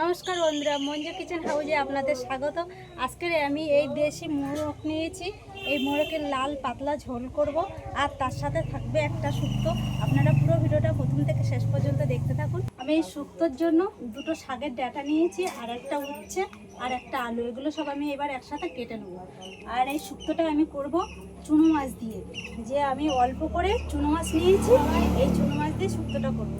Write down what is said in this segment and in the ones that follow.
নমস্কার বন্ধুরা, মঞ্জু কিচেন হাউজে আপনাদের স্বাগত। আজকের আমি এই দেশি মোরগ নিয়েছি। এই মোরগের লাল পাতলা ঝোল করব আর তার সাথে থাকবে একটা শুক্তো। আপনারা পুরো ভিডিওটা প্রথম থেকে শেষ পর্যন্ত দেখতে থাকুন। আমি এই শুক্তোর জন্য দুটো শাকের ডাটা নিয়েছি, আর একটা উচ্ছে, আর একটা আলু। এগুলো সব আমি এবার একসাথে কেটে নেব। আর এই শুক্তোটা আমি করব চুনো মাছ দিয়ে। যে আমি অল্প করে চুনো মাছ নিয়েছি, এই চুনো মাছ দিয়ে শুক্তোটা করব।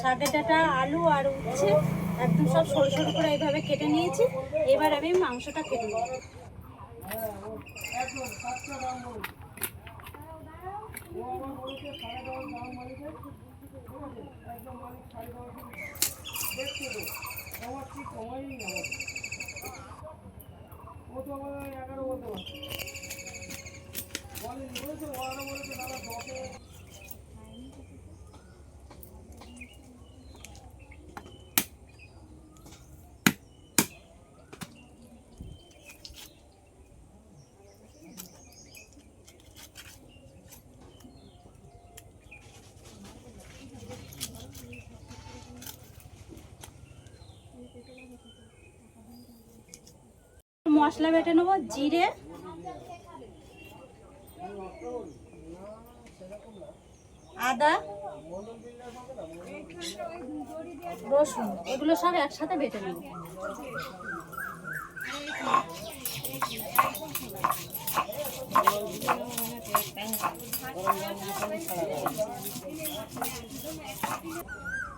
শাকের ডাটা, আলু আর উচ্ছে, একদম সব সরু সরু করে এইভাবে কেটে নিয়েছি। এবার আমি মাংসটা কেটে নেব। মশলা বেটে নেব, জিরে। আদা, রসুন, এগুলো সব একসাথে বেটে নেব।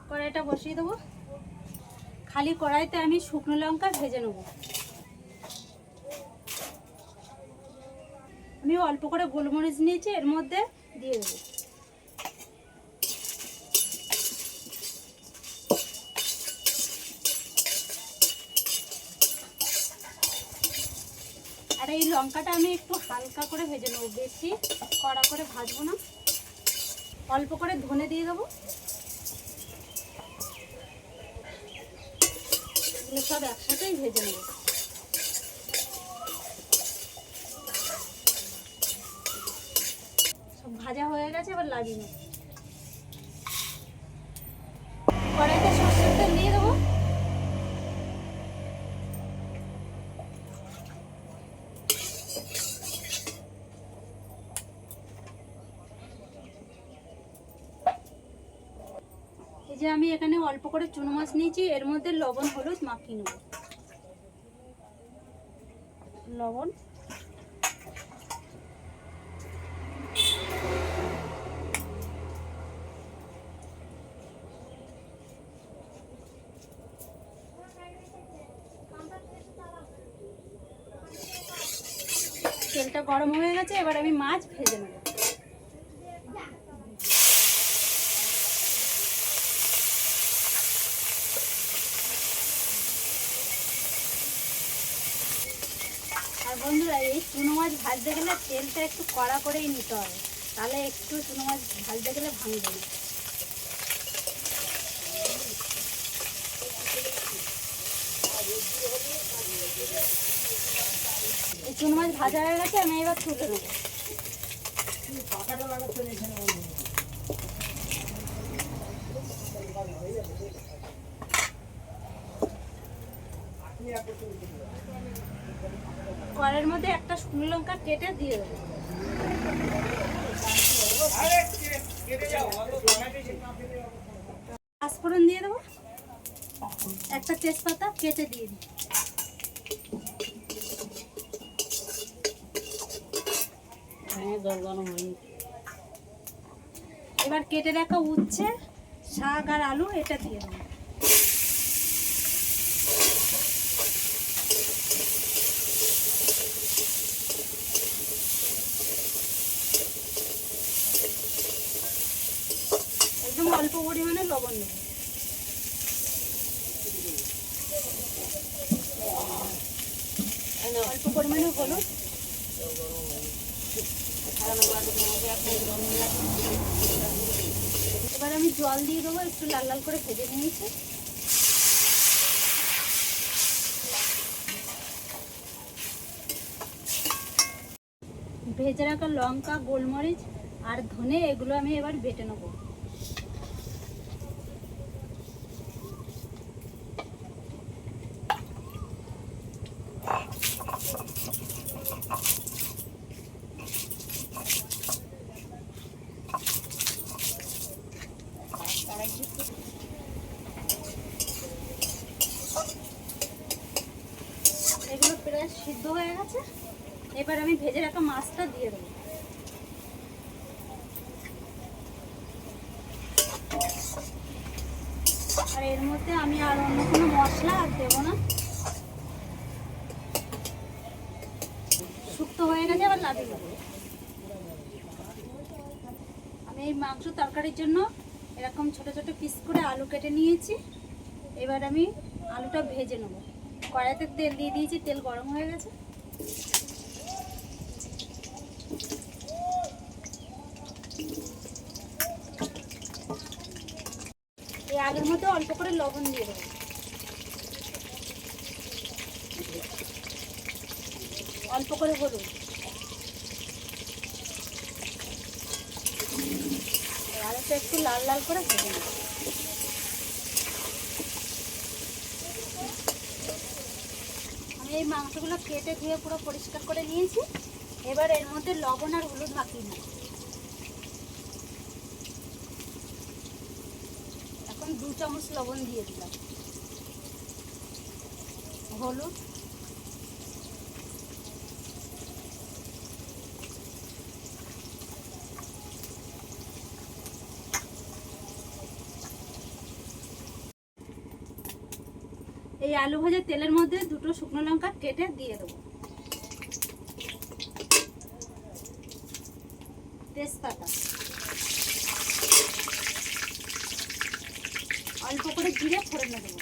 কড়াইটা বসিয়ে দেবো। খালি কড়াইতে আমি শুকনো লঙ্কা ভেজে নেব। আমি অল্প করে গোলমরিচ নিয়েছি, এর মধ্যে দিয়ে দেবো। আর এই লঙ্কাটা আমি একটু হালকা করে ভেজে নেব, বেশি কড়া করে ভাজবো না। অল্প করে ধনে দিয়ে দেবো। সব একসাথেই ভেজে নেব। ভাজা হয়ে গেছে, এবার লাগিয়ে নেব। এই যে আমি এখানে অল্প করে চুনো মাছ নিয়েছি, এর মধ্যে লবণ, হলুদ মাখিয়ে নেব। লবণ। তেলটা গরম হয়ে গেছে, এবার আমি মাছ ভেজে নেব। আর বন্ধুরা, এই চুনো মাছ ভাজতে গেলে তেলটা একটু কড়া করেই নিতে হবে। তাহলে একটু চুনো মাছ ভাজতে গেলে ভাঙবে না। চুনো মাছ ভাজা হয়ে গেছে, আমি এবার তুলে নেব। কড়ের মধ্যে একটা শুকনো লঙ্কা কেটে দিয়ে দেবো। পাঁচফোড়ন দিয়ে দেবো। একটা তেজপাতা কেটে দিয়ে দিই এবার কেটে রাখা উচ্ছে শাক আর আলু এটা দিয়ে দেবো একদম অল্প পরিমাণে লবণ দেবো অল্প পরিমাণে হলুদ আমি জল দিয়ে দেবো, একটু লাল লাল করে ভেজে নিয়েছি। ভেজে রাখা লঙ্কা, গোলমরিচ আর ধনে এগুলো আমি এবার বেটে নেব এগুলো প্রায় গেছে এবার আমি ভেজে রাখা মাছটা দিয়ে দেবো। আর এর মধ্যে আমি আর অন্য কোনো মশলা আর দেবো না। শুক্তো হয়ে গেছে আবার দেবো আমি এই মাংস তরকারির জন্য এরকম ছোট ছোট পিস করে আলু কেটে নিয়েছি। এবার আমি আলুটা ভেজে নেব। কড়াইতে তেল দিয়ে দিয়েছি, তেল গরম হয়ে গেছে। এই আগের মধ্যে অল্প করে লবণ দিয়ে দেবো। অল্প করে হলুদ। আলুটা একটু লাল লাল করে ভেজে নেব। এই মাংসগুলো কেটে ধুয়ে পুরো পরিষ্কার করে নিয়েছি। এবার এর মধ্যে লবণ আর হলুদ মাখিয়ে নেব। এখন দু চামচ লবণ দিয়ে দিলাম। হলুদ আলু ভাজা তেলের মধ্যে দুটো শুকনো লঙ্কা কেটে দিয়ে দেবো। তেজপাতা। অল্প করে জিরে ফোড়নে দেবো।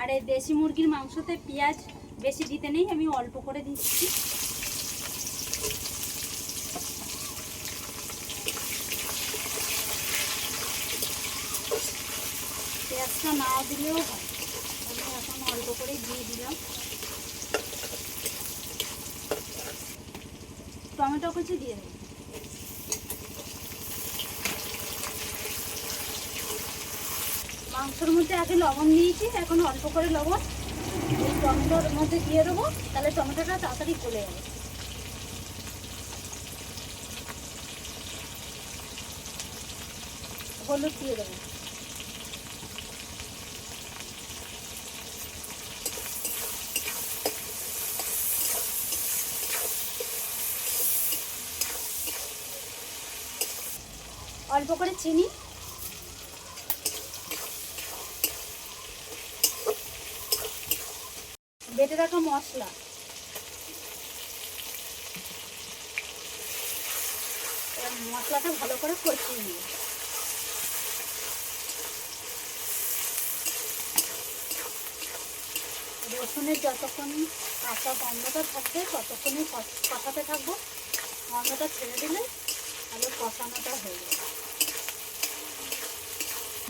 আর এই দেশি মুরগির মাংসতে পেঁয়াজ বেশি দিতে নেই, আমি অল্প করে দিচ্ছি। না দিলেও হয়। আমি এখন অল্প করে দিয়ে দিলাম। টমেটো কুচি দিয়ে দেবো মাংসের মধ্যে আগে লবণ দিয়েছি এখন অল্প করে লবণ। এই টমেটোর মধ্যে দিয়ে দেবো, তাহলে টমেটোটা তাড়াতাড়ি গলে যাবে। হলুদ দিয়ে দেবো। অল্প করে চিনি। বেটে রাখা মশলা। মশলাটা ভালো করে কষিয়ে নিই। রসুনের যতক্ষণ কাঁচা গন্ধটা থাকবে, ততক্ষণই কষ- কষাতে থাকব। গন্ধটা ছেড়ে দিলে তাহলে কষানোটা হয়ে যাবে।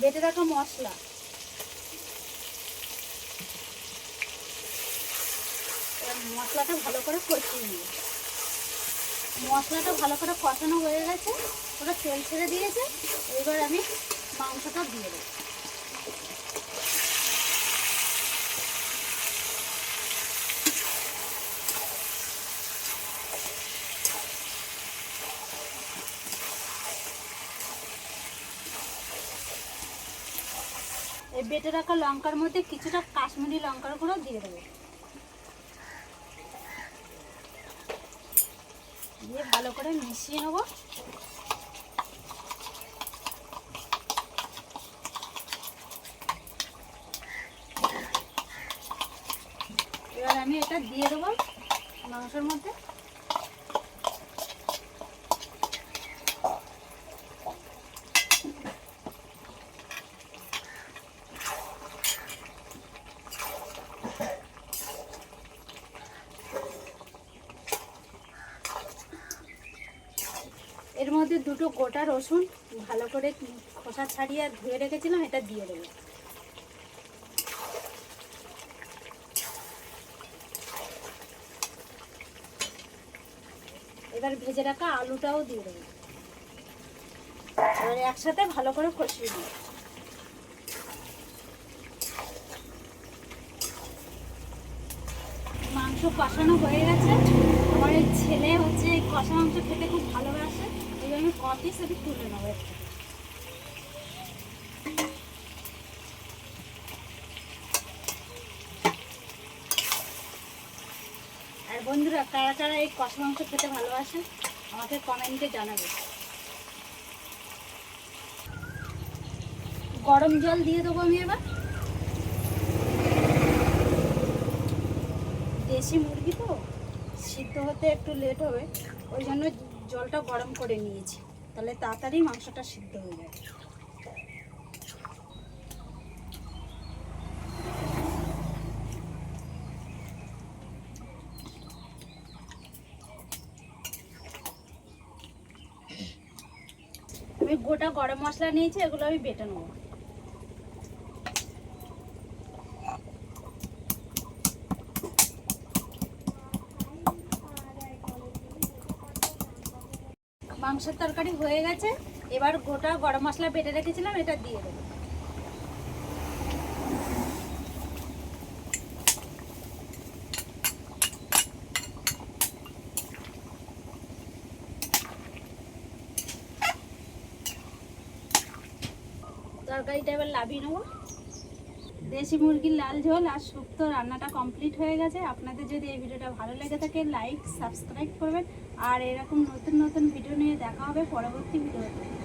বেটে রাখা মশলা। মশলাটা ভালো করে কষিয়ে নিই মশলাটা ভালো করে কষানো হয়ে গেছে, ওটা তেল ছেড়ে দিয়েছে, এবার আমি মাংসটা দিয়ে দেবো। বেটে রাখা লঙ্কার মধ্যে কিছুটা কাশ্মীরি লঙ্কার গুঁড়ো দিয়ে দেবো। দিয়ে ভালো করে মিশিয়ে নেব। এবার আমি এটা দিয়ে দেবো মাংসের মধ্যে। মধ্যে দুটো গোটা রসুন ভালো করে খোসা ছাড়িয়ে ধুয়ে রেখেছিলাম, এটা দিয়ে দেবো। এবার ভেজে রাখা আলুটাও দিয়ে দেবো। এবার একসাথে ভালো করে কষিয়ে দিই মাংস কষানো হয়ে গেছে। আমার ছেলে হচ্ছে কষা মাংস খেতে খুব ভালোবাসে। আমি কপি সেটি তুলে নেব। আর বন্ধুরা, কারা কারা এই কষা মাংস খেতে ভালোবাসে, আমাকে কমেন্টে জানাবে গরম জল দিয়ে দেবো আমি এবার দেশি মুরগি তো, সিদ্ধ হতে একটু লেট হবে, ওই জন্য জলটা গরম করে নিয়েছি। তাহলে তাড়াতাড়ি মাংসটা সিদ্ধ হয়ে যাবে। আমি গোটা গরম মশলা নিয়েছি, এগুলো আমি বেটে নেব। মাংসের তরকারি হয়ে গেছে, এবার গোটা গরম মশলা বেটে রেখেছিলাম, এটা দিয়ে দেবো। তরকারিটা এবার লাভিয়ে নেব। দেশি মুরগির লাল ঝোল আর শুক্তো রান্নাটা কমপ্লিট হয়ে গেছে। আপনাদের যদি এই ভিডিওটা ভালো লেগে থাকে, লাইক, সাবস্ক্রাইব করবেন। আর এরকম নতুন নতুন ভিডিও নিয়ে দেখা হবে পরবর্তী ভিডিওতে